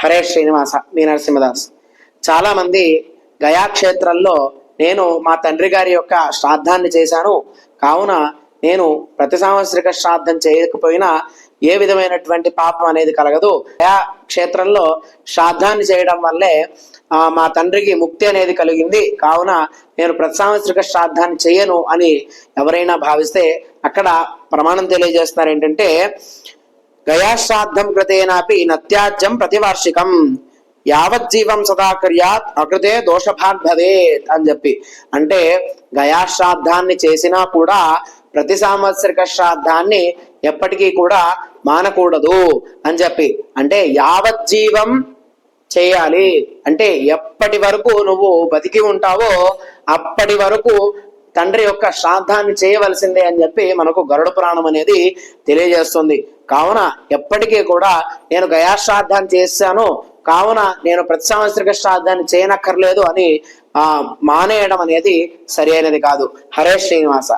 హరే శ్రీనివాస మీ నరసింహదాస్. చాలా మంది గయా క్షేత్రంలో నేను మా తండ్రి గారి యొక్క శ్రాద్ధాన్ని చేశాను. కావున నేను ప్రతి సాంవత్సరిక శ్రాద్ధం చేయకపోయినా ఏ విధమైనటువంటి పాపం అనేది కలగదు. గయా క్షేత్రంలో శ్రాద్ధాన్ని చేయడం వల్లే మా తండ్రికి ముక్తి అనేది కలిగింది. కావున నేను ప్రతి సాంవత్సరిక శ్రాద్ధాన్ని చేయను అని ఎవరైనా భావిస్తే అక్కడ ప్రమాణం తెలియజేస్తున్నారు ఏంటంటే గయాశ్రాద్ధం కృతేనాపి నత్యాజ్యం ప్రతివార్షికం యావజ్జీవం సదాకర్యాత్ అకృతే దోషభాగ్ భవేత్ అని చెప్పి అంటే గయాశ్రాద్ధాన్ని చేసినా కూడా ప్రతి సాంవత్సరిక శ్రాద్ధాన్ని ఎప్పటికీ కూడా మానకూడదు అని చెప్పి అంటే యావజ్జీవం చేయాలి అంటే ఎప్పటి వరకు నువ్వు బతికి ఉంటావో అప్పటి వరకు తండ్రి యొక్క శ్రాద్ధాన్ని చేయవలసిందే అని చెప్పి మనకు గరుడ పురాణం అనేది తెలియజేస్తుంది. కావున ఎప్పటికీ కూడా నేను గయాశ్రాద్ధాన్ని చేశాను. కావున నేను ప్రతి సంవత్సరిక శ్రాద్ధాన్ని చేయనక్కర్లేదు అని ఆ మానేయడం అనేది సరి అయినది కాదు. హరే శ్రీనివాస.